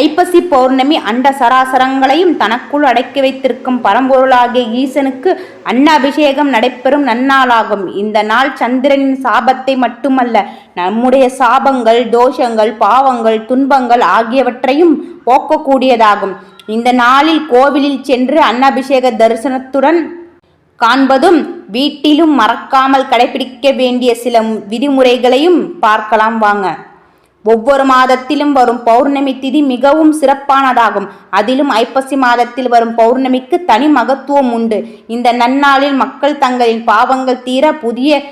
ஐப்பசி பௌர்ணமி அண்ட சராசரங்களையும் தனக்குள் அடக்கி வைத்திருக்கும் பரம்பொருளாகிய ஈசனுக்கு அன்னாபிஷேகம் நடைபெறும் நன்னாளாகும். இந்த நாள் சந்திரனின் சாபத்தை மட்டுமல்ல நம்முடைய சாபங்கள் தோஷங்கள் பாவங்கள் துன்பங்கள் ஆகியவற்றையும் போக்கக்கூடியதாகும். இந்த நாளில் கோவிலில் சென்று அன்னாபிஷேக தரிசனத்துடன் காண்பதும் வீட்டிலும் மறக்காமல் கடைபிடிக்க வேண்டிய சில விதிமுறைகளையும் பார்க்கலாம் வாங்க. ஒவ்வொரு மாதத்திலும் வரும் பௌர்ணமி திதி மிகவும் சிறப்பானதாகும். அதிலும் ஐப்பசி மாதத்தில் வரும் பௌர்ணமிக்கு தனி மகத்துவம் உண்டு. இந்த நன்னாளில் மக்கள் தங்களின் பாவங்கள் தீர புதிய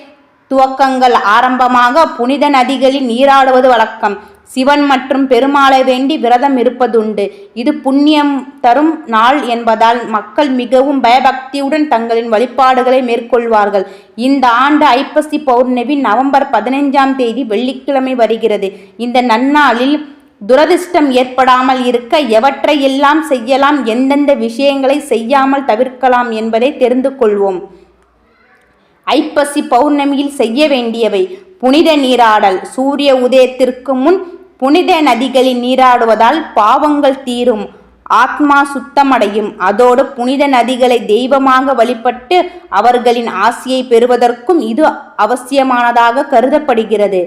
துவக்கங்கள் ஆரம்பமாக புனித நதிகளில் நீராடுவது வழக்கம். சிவன் மற்றும் பெருமாளை வேண்டி விரதம் இருப்பதுண்டு. இது புண்ணியம் தரும் நாள் என்பதால் மக்கள் மிகவும் பயபக்தியுடன் தங்களின் வழிபாடுகளை மேற்கொள்வார்கள். இந்த ஆண்டு ஐப்பசி பௌர்ணமி நவம்பர் பதினைஞ்சாம் தேதி வெள்ளிக்கிழமை வருகிறது. இந்த நன்னாளில் துரதிர்ஷ்டம் ஏற்படாமல் இருக்க எவற்றை எல்லாம் செய்யலாம் எந்தெந்த விஷயங்களை செய்யாமல் தவிர்க்கலாம் என்பதை தெரிந்து கொள்வோம். ஐப்பசி பௌர்ணமியில் செய்ய வேண்டியவை. புனித நீராடல். சூரிய உதயத்திற்கு முன் புனித நதிகளில் நீராடுவதால் பாவங்கள் தீரும். ஆத்மா சுத்தமடையும். அதோடு புனித நதிகளை தெய்வமாக வழிபட்டு அவர்களின் ஆசியை பெறுவதற்கும் இது அவசியமானதாக கருதப்படுகிறது.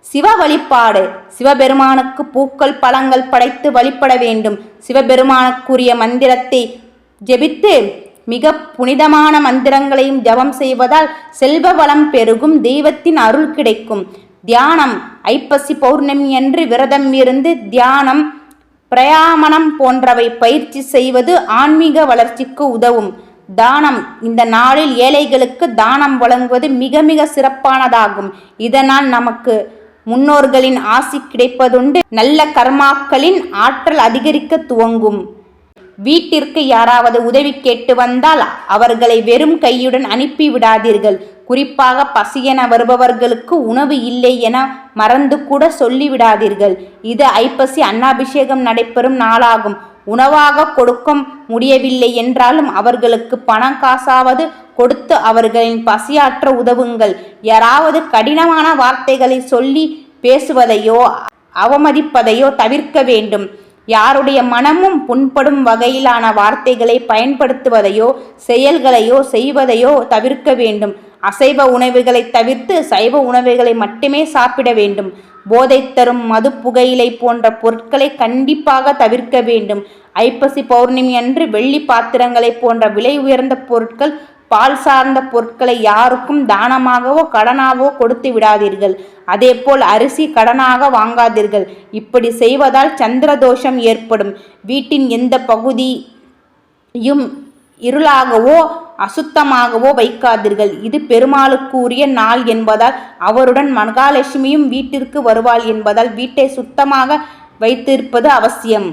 சிவ வழிபாடு. சிவபெருமானுக்கு பூக்கள் பழங்கள் படைத்து வழிபட வேண்டும். சிவபெருமானுக்குரிய மந்திரத்தை ஜெபித்து மிக புனிதமான மந்திரங்களையும் ஜபம் செய்வதால் செல்வ வளம் பெருகும் தெய்வத்தின் அருள் கிடைக்கும். தியானம் ஐப்பசி பௌர்ணமி என்று விரதம் இருந்து தியானம் பிரயாமணம் போன்றவை பயிற்சி செய்வது ஆன்மீக வளர்ச்சிக்கு உதவும். தானம் இந்த நாளில் ஏழைகளுக்கு தானம் வழங்குவது மிக மிக சிறப்பானதாகும். இதனால் நமக்கு முன்னோர்களின் ஆசி கிடைப்பதுண்டு. நல்ல கர்மாக்களின் ஆற்றல் அதிகரிக்க துவங்கும். வீட்டிற்கு யாராவது உதவி கேட்டு வந்தால் அவர்களை வெறும் கையுடன் அனுப்பி விடாதீர்கள். குறிப்பாக பசியென வருபவர்களுக்கு உணவு இல்லை என மறந்து கூட சொல்லிவிடாதீர்கள் இது ஐப்பசி அன்னாபிஷேகம் நடைபெறும் நாளாகும். உணவாக கொடுக்க முடியவில்லை என்றாலும் அவர்களுக்கு பணம் காசாவது கொடுத்து அவர்களின் பசியாற்ற உதவுங்கள். யாராவது கடினமான வார்த்தைகளை சொல்லி பேசுவதையோ அவமதிப்பதையோ தவிர்க்க வேண்டும். யாருடைய மனமும் புண்படும் வகையிலான வார்த்தைகளை பயன்படுத்துவதையோ செயல்களையோ செய்வதையோ தவிர்க்க வேண்டும். அசைவ உணவுகளை தவிர்த்து சைவ உணவுகளை மட்டுமே சாப்பிட வேண்டும். போதை தரும் மது புகையிலை போன்ற பொருட்களை கண்டிப்பாக தவிர்க்க வேண்டும். ஐப்பசி பௌர்ணமி அன்று வெள்ளி பாத்திரங்களை போன்ற விலை உயர்ந்த பொருட்கள் பால் சார்ந்த பொருட்களை யாருக்கும் தானமாகவோ கடனாகவோ கொடுத்து விடாதீர்கள். அதேபோல் அரிசி கடனாக வாங்காதீர்கள். இப்படி செய்வதால் சந்திர தோஷம் ஏற்படும். வீட்டின் எந்த பகுதியும் இருளாகவோ அசுத்தமாகவோ வைக்காதீர்கள். இது பெருமாளுக்குரிய நாள் என்பதால் அவருடன் மகாலட்சுமியும் வீட்டிற்கு வருவாள் என்பதால் வீட்டை சுத்தமாக வைத்திருப்பது அவசியம்.